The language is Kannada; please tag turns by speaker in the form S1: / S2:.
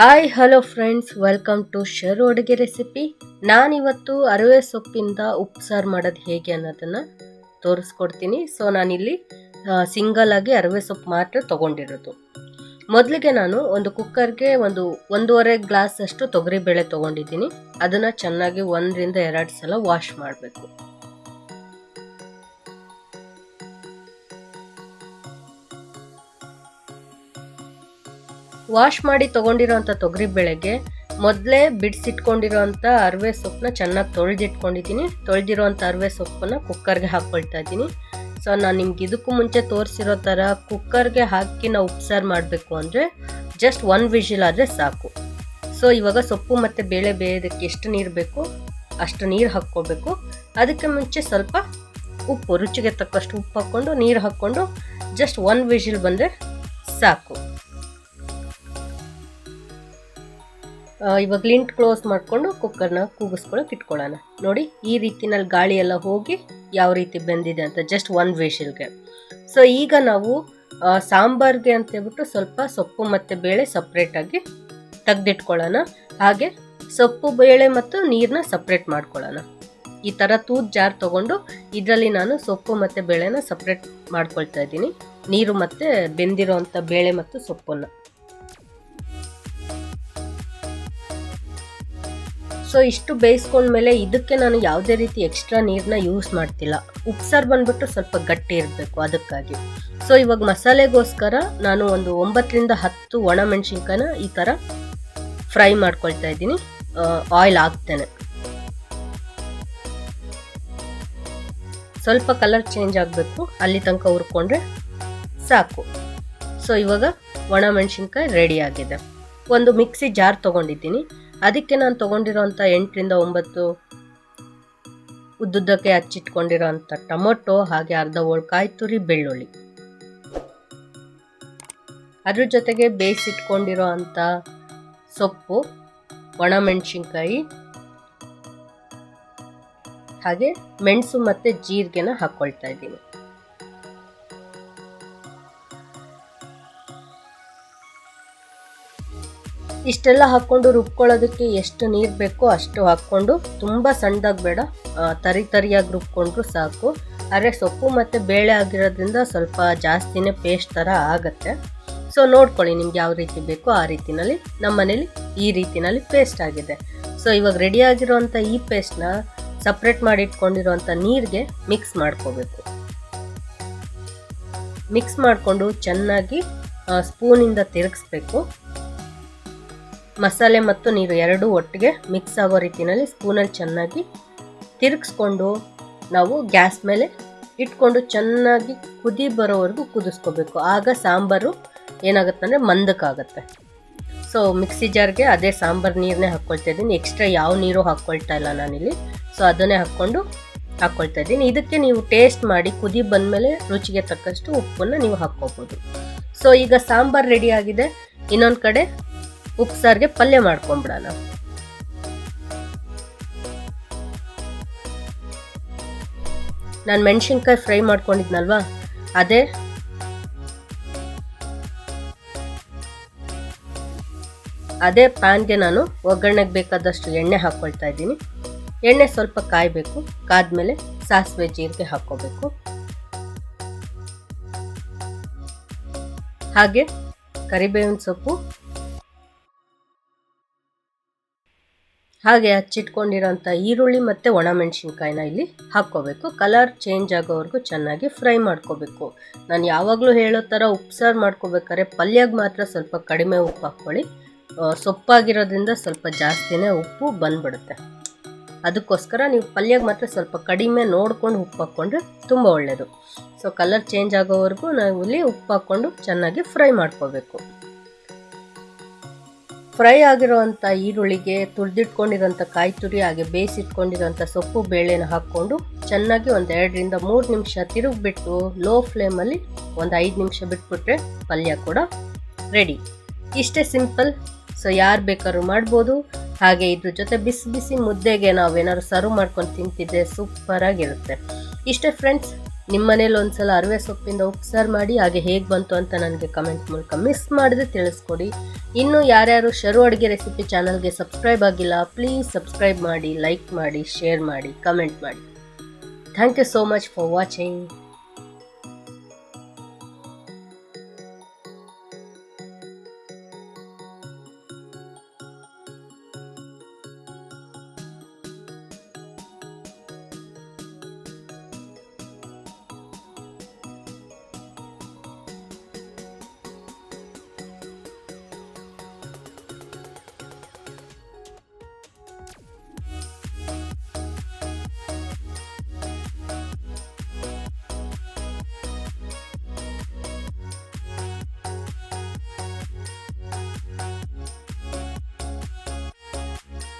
S1: Hi, hello friends, welcome to Sharu ಅಡುಗೆ ರೆಸಿಪಿ. ನಾನಿವತ್ತು ಅರವೆ ಸೊಪ್ಪಿಂದ ಉಪ್ಸಾರು ಮಾಡೋದು ಹೇಗೆ ಅನ್ನೋದನ್ನು ತೋರಿಸ್ಕೊಡ್ತೀನಿ. ಸೊ ನಾನಿಲ್ಲಿ ಆಗಿ ಅರವೆ ಸೊಪ್ಪು ಮಾತ್ರ ತೊಗೊಂಡಿರೋದು. ಮೊದಲಿಗೆ ನಾನು ಒಂದು ಕುಕ್ಕರ್ಗೆ ಒಂದು ಒಂದೂವರೆ ಗ್ಲಾಸ್ ಅಷ್ಟು ತೊಗರಿಬೇಳೆ ತೊಗೊಂಡಿದ್ದೀನಿ. ಅದನ್ನು ಚೆನ್ನಾಗಿ ಒಂದರಿಂದ ಎರಡು ಸಲ ವಾಶ್ ಮಾಡಬೇಕು. ವಾಶ್ ಮಾಡಿ ತೊಗೊಂಡಿರೋಂಥ ತೊಗರಿ ಬೇಳೆಗೆ ಮೊದಲೇ ಬಿಡಿಸಿಟ್ಕೊಂಡಿರೋಂಥ ಅರವೆ ಸೊಪ್ಪನ್ನ ಚೆನ್ನಾಗಿ ತೊಳೆದಿಟ್ಕೊಂಡಿದ್ದೀನಿ. ತೊಳೆದಿರೋಂಥ ಅರವೆ ಸೊಪ್ಪನ್ನ ಕುಕ್ಕರ್ಗೆ ಹಾಕ್ಕೊಳ್ತಾ ಇದ್ದೀನಿ. ಸೊ, ನಾನು ನಿಮ್ಗೆ ಇದಕ್ಕೂ ಮುಂಚೆ ತೋರಿಸಿರೋ ಥರ ಕುಕ್ಕರ್ಗೆ ಹಾಕಿ ನಾವು ಉಪ್ಸಾರು ಮಾಡಬೇಕು ಅಂದರೆ ಜಸ್ಟ್ ಒನ್ ವಿಷಿಲ್ ಆದರೆ ಸಾಕು. ಸೊ, ಇವಾಗ ಸೊಪ್ಪು ಮತ್ತು ಬೇಳೆ ಬೇಯೋದಕ್ಕೆ ಎಷ್ಟು ನೀರು ಬೇಕು? ಅಷ್ಟು ನೀರು ಹಾಕ್ಕೋಬೇಕು ಅದಕ್ಕೆ ಮುಂಚೆ ಸ್ವಲ್ಪ ಉಪ್ಪು, ರುಚಿಗೆ ತಕ್ಕಷ್ಟು ಉಪ್ಪು ಹಾಕ್ಕೊಂಡು, ನೀರು ಹಾಕ್ಕೊಂಡು ಜಸ್ಟ್ ಒನ್ ವಿಷಿಲ್ ಬಂದರೆ ಸಾಕು. ಇವಾಗ ಲಿಂಟ್ ಕ್ಲೋಸ್ ಮಾಡಿಕೊಂಡು ಕುಕ್ಕರ್ನ ಕೂಗಿಸ್ಕೊಳಕ್ಕೆ ಇಟ್ಕೊಳ್ಳೋಣ. ನೋಡಿ, ಈ ರೀತಿನಲ್ಲಿ ಗಾಳಿ ಎಲ್ಲ ಹೋಗಿ ಯಾವ ರೀತಿ ಬೆಂದಿದೆ ಅಂತ ಜಸ್ಟ್ ಒಂದು ವೇಷಲ್ಗೆ ಸೊ ಈಗ ನಾವು ಸಾಂಬಾರ್ಗೆ ಅಂತ ಹೇಳ್ಬಿಟ್ಟು ಸ್ವಲ್ಪ ಸೊಪ್ಪು ಮತ್ತು ಬೇಳೆ ಸಪ್ರೇಟಾಗಿ ತೆಗ್ದಿಟ್ಕೊಳ್ಳೋಣ. ಹಾಗೆ ಸೊಪ್ಪು, ಬೇಳೆ ಮತ್ತು ನೀರನ್ನ ಸಪ್ರೇಟ್ ಮಾಡ್ಕೊಳ್ಳೋಣ. ಈ ಥರ ತೂತ್ ಜಾರ್ ತೊಗೊಂಡು ಇದರಲ್ಲಿ ನಾನು ಸೊಪ್ಪು ಮತ್ತು ಬೇಳೆನ ಸಪ್ರೇಟ್ ಮಾಡ್ಕೊಳ್ತಾ ಇದ್ದೀನಿ. ನೀರು ಮತ್ತು ಬೆಂದಿರೋ ಅಂಥ ಬೇಳೆ ಮತ್ತು ಸೊಪ್ಪನ್ನು. ಸೊ ಇಷ್ಟು ಬೇಯಿಸ್ಕೊಂಡ್ಮೇಲೆ ಇದಕ್ಕೆ ನಾನು ಯಾವುದೇ ರೀತಿ ಎಕ್ಸ್ಟ್ರಾ ನೀರನ್ನ ಯೂಸ್ ಮಾಡ್ತಿಲ್ಲ. ಉಪ್ಸಾರು ಬಂದ್ಬಿಟ್ಟು ಸ್ವಲ್ಪ ಗಟ್ಟಿ ಇರಬೇಕು ಅದಕ್ಕಾಗಿ. ಸೊ ಇವಾಗ ಮಸಾಲೆಗೋಸ್ಕರ ನಾನು ಒಂದು ಒಂಬತ್ತರಿಂದ ಹತ್ತು ಒಣ ಮೆಣಸಿನ್ಕಾಯಿನ ಈ ಥರ ಫ್ರೈ ಮಾಡ್ಕೊಳ್ತಾ ಇದ್ದೀನಿ. ಆಯಿಲ್ ಹಾಕ್ತೇನೆ. ಸ್ವಲ್ಪ ಕಲರ್ ಚೇಂಜ್ ಆಗಬೇಕು. ಅಲ್ಲಿ ತನಕ ಹುರ್ಕೊಂಡ್ರೆ ಸಾಕು. ಸೊ ಇವಾಗ ಒಣ ಮೆಣಸಿನ್ಕಾಯಿ ರೆಡಿ ಆಗಿದೆ. ಒಂದು ಮಿಕ್ಸಿ ಜಾರ್ ತೊಗೊಂಡಿದ್ದೀನಿ. ಅದಕ್ಕೆ ನಾನು ತೊಗೊಂಡಿರೋಂಥ ಎಂಟರಿಂದ ಒಂಬತ್ತು ಉದ್ದುದ್ದಕ್ಕೆ ಹಚ್ಚಿಟ್ಕೊಂಡಿರೋ ಅಂಥ ಟೊಮೊಟೊ, ಹಾಗೆ ಅರ್ಧ ಹೋಳು ಕಾಯಿ ತುರಿ, ಬೆಳ್ಳುಳ್ಳಿ. ಅದ್ರ ಜೊತೆಗೆ ಬೇಯಿಸಿಟ್ಕೊಂಡಿರೋ ಅಂಥ ಸೊಪ್ಪು, ಒಣಮೆಣಸಿನ್ಕಾಯಿ, ಹಾಗೆ ಮೆಣಸು ಮತ್ತು ಜೀರಿಗೆನ ಹಾಕ್ಕೊಳ್ತಾ ಇದ್ದೀನಿ. ಇಷ್ಟೆಲ್ಲ ಹಾಕ್ಕೊಂಡು ರುಬ್ಕೊಳ್ಳೋದಕ್ಕೆ ಎಷ್ಟು ನೀರು ಬೇಕೋ ಅಷ್ಟು ಹಾಕ್ಕೊಂಡು ತುಂಬ ಸಣ್ಣದಾಗಿ ಬೇಡ. ತರಿ ತರಿಯಾಗಿ ರುಬ್ಕೊಂಡ್ರು ಸಾಕು. ಆದರೆ ಸೊಪ್ಪು ಮತ್ತು ಬೇಳೆ ಆಗಿರೋದ್ರಿಂದ ಸ್ವಲ್ಪ ಜಾಸ್ತಿನೇ ಪೇಸ್ಟ್ ಥರ ಆಗುತ್ತೆ. ಸೊ ನೋಡ್ಕೊಳ್ಳಿ ನಿಮ್ಗೆ ಯಾವ ರೀತಿ ಬೇಕೋ ಆ ರೀತಿನಲ್ಲಿ. ನಮ್ಮ ಮನೇಲಿ ಈ ರೀತಿನಲ್ಲಿ ಪೇಸ್ಟ್ ಆಗಿದೆ. ಸೊ ಇವಾಗ ರೆಡಿ ಆಗಿರೋವಂಥ ಈ ಪೇಸ್ಟ್ನ ಸಪ್ರೇಟ್ ಮಾಡಿ ಇಟ್ಕೊಂಡಿರೋಂಥ ನೀರಿಗೆ ಮಿಕ್ಸ್ ಮಾಡ್ಕೋಬೇಕು. ಮಿಕ್ಸ್ ಮಾಡಿಕೊಂಡು ಚೆನ್ನಾಗಿ ಸ್ಪೂನಿಂದ ತಿರುಗಿಸ್ಬೇಕು. ಮಸಾಲೆ ಮತ್ತು ನೀರು ಎರಡೂ ಒಟ್ಟಿಗೆ ಮಿಕ್ಸ್ ಆಗೋ ರೀತಿಯಲ್ಲಿ ಸ್ಪೂನಲ್ಲಿ ಚೆನ್ನಾಗಿ ತಿರುಗಿಸ್ಕೊಂಡು ನಾವು ಗ್ಯಾಸ್ ಮೇಲೆ ಇಟ್ಕೊಂಡು ಚೆನ್ನಾಗಿ ಕುದಿ ಬರೋವರೆಗೂ ಕುದಿಸ್ಕೋಬೇಕು. ಆಗ ಸಾಂಬಾರು ಏನಾಗುತ್ತಂದರೆ ಮಂದಕ್ಕಾಗತ್ತೆ ಸೊ ಮಿಕ್ಸಿ ಜಾರ್ಗೆ ಅದೇ ಸಾಂಬಾರು ನೀರನ್ನೇ ಹಾಕ್ಕೊಳ್ತಾ ಇದ್ದೀನಿ. ಎಕ್ಸ್ಟ್ರಾ ಯಾವ ನೀರು ಹಾಕ್ಕೊಳ್ತಾ ಇಲ್ಲ ನಾನಿಲ್ಲಿ. ಸೊ ಅದನ್ನೇ ಹಾಕ್ಕೊಂಡು ಹಾಕ್ಕೊಳ್ತಾ ಇದ್ದೀನಿ. ಇದಕ್ಕೆ ನೀವು ಟೇಸ್ಟ್ ಮಾಡಿ ಕುದಿ ಬಂದಮೇಲೆ ರುಚಿಗೆ ತಕ್ಕಷ್ಟು ಉಪ್ಪನ್ನು ನೀವು ಹಾಕ್ಕೋಬೋದು. ಸೊ ಈಗ ಸಾಂಬಾರು ರೆಡಿ ಆಗಿದೆ. ಇನ್ನೊಂದು ಕಡೆ ಉಪ್ಸಾರಿಗೆ ಪಲ್ಯ ಮಾಡ್ಕೊಂಬಿಡೋಣ. ನಾನು ಮೆಣಸಿನ್ಕಾಯಿ ಫ್ರೈ ಮಾಡ್ಕೊಂಡಿದ್ನಲ್ವಾ? ಅದೇ. ಅದೇ ಪ್ಯಾನ್ಗೆ ನಾನು ಒಗ್ಗರಣೆಗೆ ಬೇಕಾದಷ್ಟು ಎಣ್ಣೆ ಹಾಕ್ಕೊಳ್ತಾ ಇದ್ದೀನಿ. ಎಣ್ಣೆ ಸ್ವಲ್ಪ ಕಾಯಬೇಕು. ಕಾದ್ಮೇಲೆ ಸಾಸಿವೆ ಜೀರಿಗೆ ಹಾಕ್ಕೋಬೇಕು ಹಾಗೆ ಕರಿಬೇವಿನ ಸೊಪ್ಪು ಹಾಗೆ ಹಚ್ಚಿಟ್ಕೊಂಡಿರೋಂಥ ಈರುಳ್ಳಿ ಮತ್ತು ಒಣಮೆಣಸಿನ್ಕಾಯಿನ ಇಲ್ಲಿ ಹಾಕ್ಕೋಬೇಕು. ಕಲರ್ ಚೇಂಜ್ ಆಗೋವರೆಗೂ ಚೆನ್ನಾಗಿ ಫ್ರೈ ಮಾಡ್ಕೋಬೇಕು. ನಾನು ಯಾವಾಗಲೂ ಹೇಳೋ ಥರ ಉಪ್ಸಾರು ಮಾಡ್ಕೋಬೇಕಾದ್ರೆ ಪಲ್ಯಗೆ ಮಾತ್ರ ಸ್ವಲ್ಪ ಕಡಿಮೆ ಉಪ್ಪು ಹಾಕ್ಕೊಳ್ಳಿ. ಸೊಪ್ಪಾಗಿರೋದ್ರಿಂದ ಸ್ವಲ್ಪ ಜಾಸ್ತಿನೇ ಉಪ್ಪು ಬಂದ್ಬಿಡುತ್ತೆ. ಅದಕ್ಕೋಸ್ಕರ ನೀವು ಪಲ್ಯಗೆ ಮಾತ್ರ ಸ್ವಲ್ಪ ಕಡಿಮೆ ನೋಡ್ಕೊಂಡು ಉಪ್ಪು ಹಾಕ್ಕೊಂಡ್ರೆ ತುಂಬ ಒಳ್ಳೆಯದು ಸೊ ಕಲರ್ ಚೇಂಜ್ ಆಗೋವರೆಗೂ ನಾವು ಇಲ್ಲಿ ಉಪ್ಪು ಹಾಕ್ಕೊಂಡು ಚೆನ್ನಾಗಿ ಫ್ರೈ ಮಾಡ್ಕೋಬೇಕು. ಫ್ರೈ ಆಗಿರೋವಂಥ ಈರುಳ್ಳಿಗೆ ತುರಿದಿಟ್ಕೊಂಡಿರೋಂಥ ಕಾಯಿ ತುರಿ ಹಾಗೆ ಬೇಯಿಸಿಟ್ಕೊಂಡಿರೋಂಥ ಸೊಪ್ಪು, ಬೇಳೆನ ಹಾಕ್ಕೊಂಡು ಚೆನ್ನಾಗಿ ಒಂದು ಎರಡರಿಂದ ಮೂರು ನಿಮಿಷ ತಿರುಗಿಬಿಟ್ಟು ಲೋ ಫ್ಲೇಮಲ್ಲಿ ಒಂದು ಐದು ನಿಮಿಷ ಬಿಟ್ಬಿಟ್ರೆ ಪಲ್ಯ ಕೂಡ ರೆಡಿ. ಇಷ್ಟೇ ಸಿಂಪಲ್. ಸೊ ಯಾರು ಬೇಕಾದ್ರೂ ಮಾಡ್ಬೋದು. ಹಾಗೆ ಇದ್ರ ಜೊತೆ ಬಿಸಿ ಬಿಸಿ ಮುದ್ದೆಗೆ ನಾವೇನಾದ್ರು ಸರ್ವ್ ಮಾಡ್ಕೊಂಡು ತಿಂತಿದ್ದೆ ಸೂಪರಾಗಿರುತ್ತೆ. ಇಷ್ಟೇ ಫ್ರೆಂಡ್ಸ್ ನಿಮ್ಮ ಮನೇಲಿ ಒಂದ್ಸಲ ಅರವೆ ಸೊಪ್ಪಿಂದ ಉಪ್ಸಾರು ಮಾಡಿ ಹಾಗೆ ಹೇಗೆ ಬಂತು ಅಂತ ನನಗೆ ಕಮೆಂಟ್ ಮೂಲಕ ಮಿಸ್ ಮಾಡಿದ್ರೆ ತಿಳಿಸ್ಕೊಡಿ. ಇನ್ನು ಯಾರ್ಯಾರು ಶರು ಅಡುಗೆ ರೆಸಿಪಿ ಚಾನಲ್ಗೆ ಸಬ್ಸ್ಕ್ರೈಬ್ ಆಗಿಲ್ಲ ಪ್ಲೀಸ್ ಸಬ್ಸ್ಕ್ರೈಬ್ ಮಾಡಿ ಲೈಕ್ ಮಾಡಿ ಶೇರ್ ಮಾಡಿ ಕಮೆಂಟ್ ಮಾಡಿ. Thank you so much for watching